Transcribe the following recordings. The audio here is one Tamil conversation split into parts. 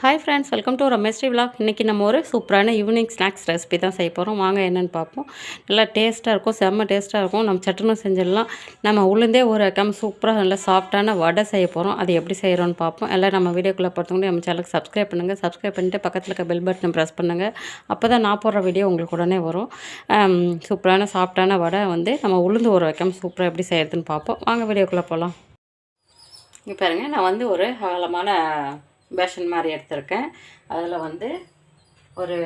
Hi friends welcome to Rameshri vlog இன்றைக்கி நம்ம ஒரு சூப்பரான ஈவினிங் ஸ்நாக்ஸ் ரெசிபி தான் செய்ய போகிறோம் வாங்க என்னென்னு பார்ப்போம். நல்லா டேஸ்ட்டாக இருக்கும் செம்ம டேஸ்ட்டாக இருக்கும். நம்ம சட்டுன்னு செஞ்சிடலாம். நம்ம உளுந்தே ஒரு கம் சூப்பராக நல்லா சாஃப்டான வடை செய்ய போகிறோம் அது எப்படி செய்கிறோன்னு பார்ப்போம். எல்லாம் நம்ம வீடியோக்குள்ளே பொறுத்தவங்க நம்ம சேனலுக்கு சப்ஸ்கிரைப் பண்ணுங்கள் சப்ஸ்கிரைப் பண்ணிட்டு பக்கத்தில் இருக்க பெல் பட்டனை ப்ரெஸ் பண்ணுங்கள் அப்போ தான் நான் போடுற வீடியோ உங்களுக்கு உடனே வரும். சூப்பரான சாஃப்டான வடை வந்து நம்ம உளுந்து ஒரு வைக்கம் சூப்பராக எப்படி செய்கிறதுன்னு பார்ப்போம். வாங்க வீடியோக்குள்ளே போகலாம் இங்கே பாருங்கள் நான் வந்து ஒரு அகலமான பேஷன் மாதிரி எடுத்திருக்கேன். அதில் வந்து ஒரு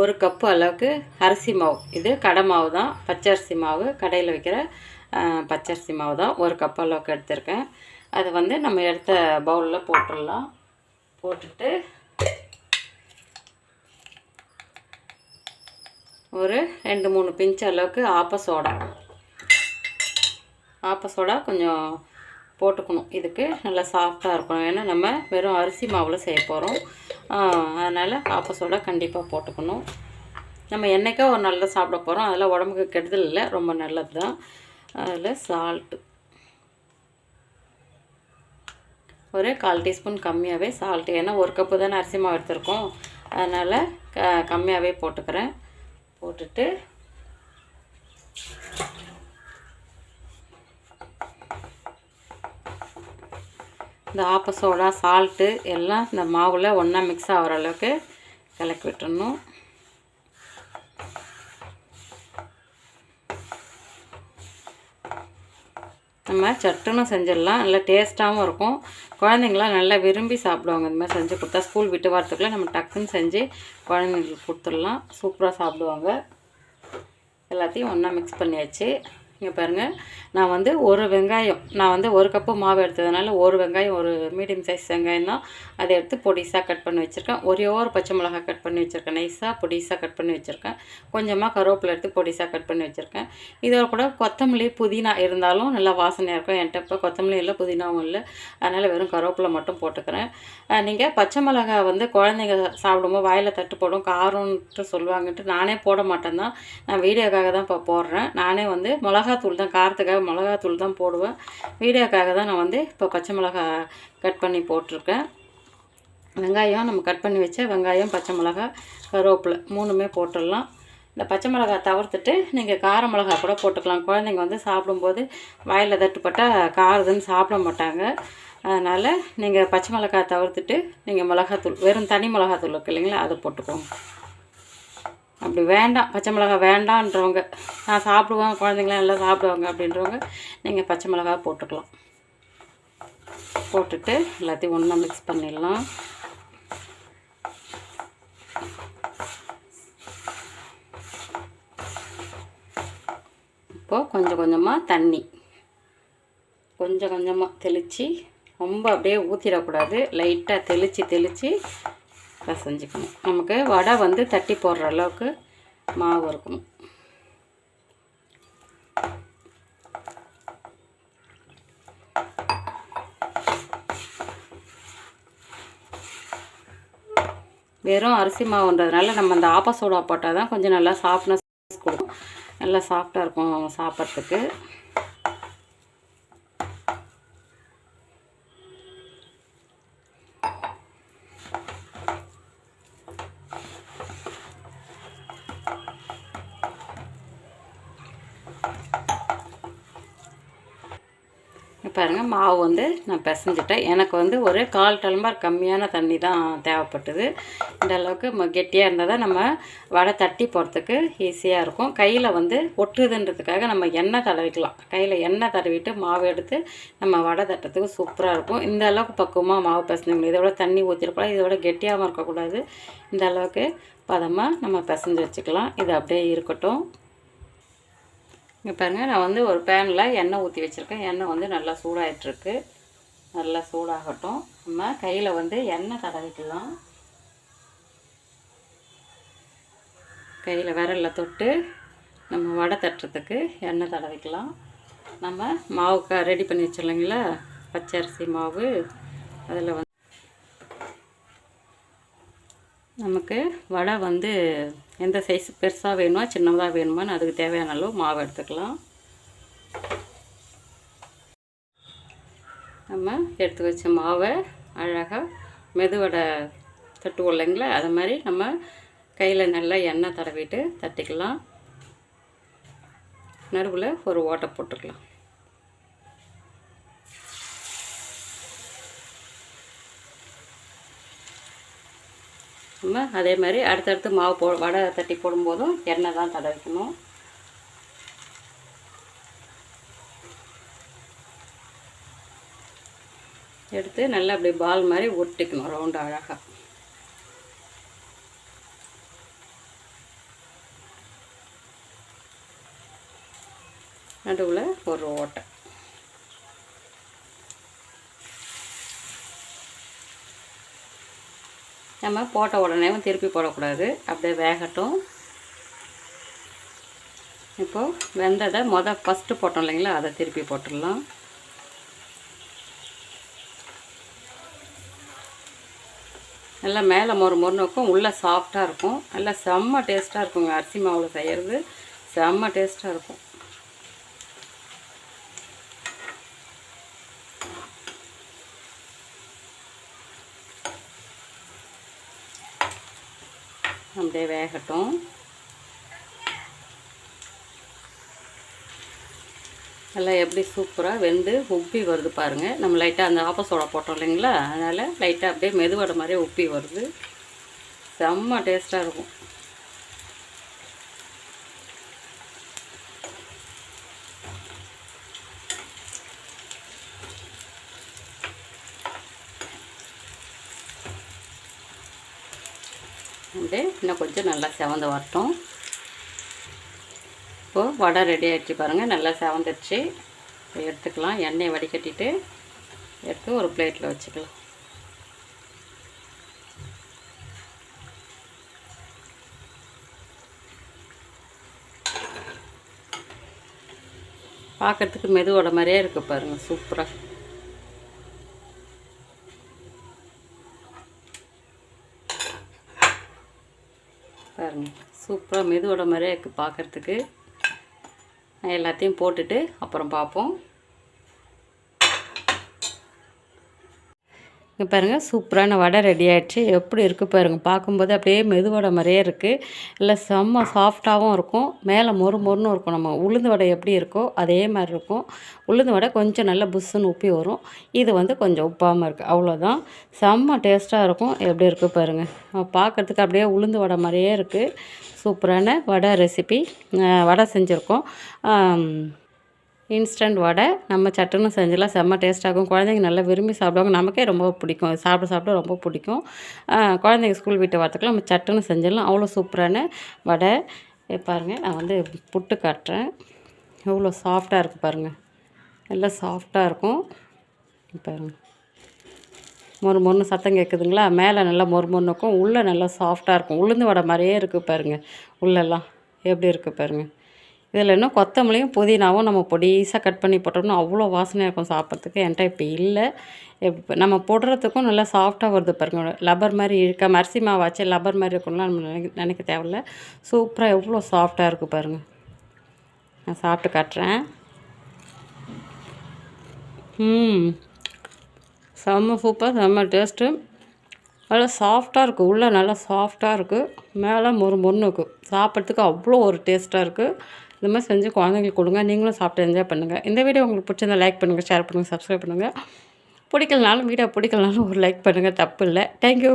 ஒரு கப்பு அளவுக்கு அரிசி மாவு. இது கடை மாவு தான். பச்சரிசி மாவு கடையில் விற்கிற பச்சரிசி மாவு தான். ஒரு கப் அளவுக்கு எடுத்திருக்கேன். அது வந்து நம்ம எடுத்த பவுலில் போட்டுடலாம். போட்டுட்டு ஒரு ரெண்டு மூணு பிஞ்ச் அளவுக்கு ஆப்ப சோடா. ஆப்ப சோடா கொஞ்சம் போட்டுக்கணும். இதுக்கு நல்லா சாஃப்டாக இருக்கணும். ஏன்னா நம்ம வெறும் அரிசி மாவில் செய்ய போகிறோம் அதனால் ஆப்ப கண்டிப்பாக போட்டுக்கணும். நம்ம என்றைக்கோ ஒரு நல்லா சாப்பிட போகிறோம் அதெல்லாம் உடம்புக்கு கெடுதல் இல்லை. ரொம்ப நல்லது தான் அதில் சால்ட்டு ஒரு கால் டீஸ்பூன் கம்மியாகவே சால்ட்டு ஏன்னா ஒரு கப்பு தானே அரிசி மாவு எடுத்திருக்கோம். அதனால் க கம்மியாகவே போட்டுக்கிறேன். போட்டுட்டு இந்த ஆப்ப சோடா சால்ட்டு எல்லாம் இந்த மாவில் ஒன்றா மிக்ஸ் ஆகிற அளவுக்கு கலக்கி விட்டுடணும் நம்ம சட்டுன்னு செஞ்சிடலாம். நல்லா டேஸ்ட்டாகவும் இருக்கும். குழந்தைங்களாம் நல்லா விரும்பி சாப்பிடுவாங்க. இந்த மாதிரி செஞ்சு கொடுத்தா ஸ்கூல் விட்டு வரத்துக்குள்ளே நம்ம டக்குன்னு செஞ்சு குழந்தைங்களுக்கு கொடுத்துடலாம். சூப்பராக சாப்பிடுவாங்க. எல்லாத்தையும் ஒன்றா மிக்ஸ் பண்ணியாச்சு. இங்கே பாருங்கள் நான் வந்து ஒரு வெங்காயம் நான் வந்து ஒரு கப்பு மாவு எடுத்ததுனால ஒரு வெங்காயம் ஒரு மீடியம் சைஸ் வெங்காயம் தான் அதை எடுத்து பொடிசாக கட் பண்ணி வச்சுருக்கேன். ஒரே ஒரு பச்சை மிளகாய் கட் பண்ணி வச்சுருக்கேன். நைஸாக பொடிசாக கட் பண்ணி வச்சுருக்கேன். கொஞ்சமாக கருவேப்பிலை எடுத்து பொடிசாக கட் பண்ணி வச்சுருக்கேன். இதோட கூட கொத்தமல்லி புதினா இருந்தாலும் நல்லா வாசனையாக இருக்கும். என்கிட்ட இப்போ கொத்தமல்லி இல்லை புதினாவும் இல்லை. அதனால் வெறும் கருவேப்பிலை மட்டும் போட்டுக்கிறேன். நீங்கள் பச்சை மிளகாய் வந்து குழந்தைங்க சாப்பிடும்போது வாயில் தட்டு போடும் காரம்ன்ட்டு சொல்லுவாங்கன்ட்டு நானே போட மாட்டேன் தான். நான் வீடியோக்காக தான் இப்போ போடுறேன். நானே வந்து மிளகாத்தூள் தான் காரத்துக்காக மிளகாத்தூள் தான் போடுவேன். வீடியோக்காக தான் நான் வந்து இப்போ பச்சை மிளகாய் கட் பண்ணி போட்டிருக்கேன். வெங்காயம் நம்ம கட் பண்ணி வச்ச வெங்காயம் பச்சை மிளகாய் கருவேப்பிலை மூணுமே போட்டுடலாம். இந்த பச்சை மிளகாய் தவிர்த்துட்டு நீங்கள் கார மிளகா கூட போட்டுக்கலாம். குழந்தைங்க வந்து சாப்பிடும்போது வாயில் தட்டுப்பட்டால் காரதுன்னு சாப்பிட மாட்டாங்க. அதனால் நீங்கள் பச்சை மிளகாய் தவிர்த்துட்டு நீங்கள் மிளகாத்தூள் வெறும் தனி மிளகாத்தூள் இருக்கு இல்லைங்களா அதை போட்டுக்கோங்க. அப்படி வேண்டாம் பச்சை மிளகாய் வேண்டான்றவங்க. நான் சாப்பிடுவேன் குழந்தைங்களாம் எல்லாம் சாப்பிடுவாங்க அப்படின்றவங்க நீங்கள் பச்சை மிளகாய் போட்டுக்கலாம். போட்டுட்டு எல்லாத்தையும் ஒன்றா மிக்ஸ் பண்ணிடலாம். இப்போது கொஞ்சம் கொஞ்சமாக தண்ணி. கொஞ்சம் கொஞ்சமாக தெளித்து ரொம்ப அப்படியே ஊற்றிடக்கூடாது லைட்டாக தெளித்து தெளித்து பசஞ்சுக்கணும் நமக்கு வடை வந்து தட்டி போடுற அளவுக்கு மாவு இருக்கணும் வெறும் அரிசி மாவுன்றதுனால நம்ம அந்த ஆப்ப சோடா போட்டால் தான் கொஞ்சம் நல்லா சாஃப்ட்னஸ் கொடுக்கும். நல்லா சாஃப்டாக இருக்கும் சாப்பிட்றதுக்கு. பாருங்கள் மாவு வந்து நான் பிசைஞ்சிட்டேன். எனக்கு வந்து ஒரு கால் டம்ளர் கம்மியான தண்ணி தான் தேவைப்பட்டது. இந்த அளவுக்கு ம கெட்டியாக இருந்தால் தான் நம்ம வடை தட்டி போகிறதுக்கு ஈஸியாக இருக்கும். கையில் வந்து ஒட்டுதுன்றதுக்காக நம்ம எண்ணெய் தடவிக்கலாம். கையில் எண்ணெய் தடவிட்டு மாவு எடுத்து நம்ம வடை தட்டுறதுக்கு சூப்பராக இருக்கும். இந்த அளவுக்கு பக்குவமாக மாவு பிசைஞ்சிக்கணும் இதோட தண்ணி ஊற்றிருக்கூடாது இதோட கெட்டியாகவும் இருக்கக்கூடாது. இந்த அளவுக்கு பதமாக நம்ம பிசைஞ்சு வச்சுக்கலாம். இது அப்படியே இருக்கட்டும். இங்கே பாருங்கள் நான் வந்து ஒரு பேனில் எண்ணெய் ஊற்றி வச்சுருக்கேன். எண்ணெய் வந்து நல்லா சூடாகிட்டுருக்கு நல்லா சூடாகட்டும். நம்ம கையில் வந்து எண்ணெய் தடவிக்கலாம். கையில் விரலில் தொட்டு நம்ம வடை தட்டுறதுக்கு எண்ணெய் தடவிக்கலாம். நம்ம மாவுக்கு ரெடி பண்ணி வச்சிடலைங்களா பச்சரிசி மாவு. அதில் வந்து நமக்கு வடை வந்து எந்த சைஸ் பெருசாக வேணுமா சின்னதாக வேணுமான்னு அதுக்கு தேவையான அளவு மாவு எடுத்துக்கலாம். நம்ம எடுத்து வச்ச மாவை அழகாக மெதுவடை தட்டுவோம் இல்லைங்களா? அது மாதிரி நம்ம கையில் நல்லா எண்ணெய் தடவிட்டு தட்டிக்கலாம். நடுவில் ஒரு ஓட்டை போட்டுக்கலாம். நம்ம அதே மாதிரி அடுத்தடுத்து மாவு போ வடை தட்டி போடும்போதும் எண்ணெய் தான் தடவிக்கணும். எடுத்து நல்லா அப்படி பால் மாதிரி ஒட்டிக்கணும் ரவுண்டு அழகாக நடுவில் ஒரு ஓட்டை. நம்ம போட்ட உடனே திருப்பி போடக்கூடாது. அப்படியே வேகட்டும். இப்போது வெந்ததை மொதல் ஃபஸ்ட்டு போட்டோம் இல்லைங்களா? அதை திருப்பி போட்டுடலாம். நல்லா மேலே மொறு மொறுன்னு இருக்கும். உள்ளே சாஃப்டாக இருக்கும். நல்லா செம்ம டேஸ்ட்டாக இருக்குங்க. அரிசி மாவில் செய்கிறது செம்ம டேஸ்ட்டாக இருக்கும். அப்படியே வேகட்டும். நல்லா எப்படி சூப்பராக வெந்து உப்பி வருது பாருங்கள் நம்ம லைட்டாக அந்த ஆப்பசோடா போட்டோம் இல்லைங்களா? அதனால் லைட்டாக அப்படியே மெதுவடை மாதிரியே உப்பி வருது. செம்ம டேஸ்ட்டாக இருக்கும். அப்படியே இன்னும் கொஞ்சம் நல்லா செவந்து வரட்டும். இப்போது வடை ரெடி ஆகிடுச்சு பாருங்கள் நல்லா செவந்துடுச்சு எடுத்துக்கலாம். எண்ணெயை வடிகட்டிட்டு எடுத்து ஒரு பிளேட்டில் வச்சுக்கலாம். பார்க்குறதுக்கு மெதுவோட மாதிரியே இருக்குது பாருங்கள் சூப்பராக பாருங்கள் சூப்பராக மெதுவோட மாதிரியே இருக்குது பார்க்குறதுக்கு. எல்லாத்தையும் போட்டுட்டு அப்புறம் பார்ப்போம். இங்கே பாருங்கள் சூப்பரான வடை ரெடி ஆகிடுச்சு எப்படி இருக்குது பாருங்கள் பார்க்கும்போது அப்படியே மெதுவடை மாதிரியே இருக்குது இல்லை செம்ம சாஃப்டாகவும் இருக்கும். மேலே மொறு மொறுன்னு இருக்கும். நம்ம உளுந்து வடை எப்படி இருக்கோ அதே மாதிரி இருக்கும். உளுந்து வடை கொஞ்சம் நல்லா புஷ்ஷுன்னு உப்பி வரும். இது வந்து கொஞ்சம் உப்பாமல் இருக்குது அவ்வளோதான் செம்ம டேஸ்ட்டாக இருக்கும். எப்படி இருக்குது பாருங்கள் பார்க்குறதுக்கு அப்படியே உளுந்து வடை மாதிரியே இருக்குது சூப்பரான வடை ரெசிபி வடை செஞ்சுருக்கோம். இன்ஸ்டன்ட் வடை. நம்ம சட்டுன்னு செஞ்சலாம் செம்ம டேஸ்ட்டாகும் குழந்தைங்க நல்லா விரும்பி சாப்பிடுவாங்க. நமக்கே ரொம்ப பிடிக்கும். சாப்பிட சாப்பிட ரொம்ப பிடிக்கும். குழந்தைங்க ஸ்கூல் வீட்டு வரத்துக்குலாம் நம்ம சட்டுன்னு செஞ்சிடலாம். அவ்வளோ சூப்பரான வடை. பாருங்கள் நான் வந்து புட்டு காட்டுறேன். எவ்வளோ சாஃப்டாக இருக்குது பாருங்கள் நல்லா சாஃப்டாக இருக்கும். பாருங்கள் மொறு மொறுன்னு சத்தம் கேட்குதுங்களா? மேலே நல்லா மொறு மொறுக்கும் உள்ளே நல்லா சாஃப்டாக இருக்கும். உளுந்து வடை மாதிரியே இருக்குது பாருங்கள் உள்ளெல்லாம். எப்படி இருக்குது பாருங்கள் இதில் இன்னும் கொத்தமல்லியும் புதினாவும் நம்ம பொடிசாக கட் பண்ணி போட்டோம்னா அவ்வளோ வாசனையாக இருக்கும் சாப்பிட்றதுக்கு. என்கிட்ட இப்போ இல்லை. இப்போ நம்ம போடுறதுக்கும் நல்லா சாஃப்டாக வருது பாருங்க. லப்பர் மாதிரி இருக்க? அரிசி மாவு வச்சு லப்பர் மாதிரி இருக்கணும்லாம் நம்ம நினைக்க நினைக்க தேவையில்ல. சூப்பராக எவ்வளோ சாஃப்டாக இருக்குது பாருங்கள் நான் சாப்பிட்டு காட்டுறேன். ம். செம்ம சூப்பர் செம்ம டேஸ்ட்டு நல்லா சாஃப்டாக இருக்குது உள்ளே நல்லா சாஃப்டாக இருக்குது மேலே மொறு மொறுன்னு இருக்குது சாப்பிட்றதுக்கு அவ்வளோ ஒரு டேஸ்ட்டாக இருக்குது இந்த மாதிரி செஞ்சு குழந்தைங்களுக்கு கொடுங்க. நீங்களும் சாப்பிட்டு என்ஜாய் பண்ணுங்கள் இந்த வீடியோ உங்களுக்கு பிடிச்சிருந்தா லைக் பண்ணுங்கள் ஷேர் பண்ணுங்கள் சப்ஸ்கிரைப் பண்ணுங்கள் பிடிக்கலனாலும் வீடியோ பிடிக்கலனாலும் ஒரு லைக் பண்ணுங்கள் தப்பு இல்லை. தேங்க்யூ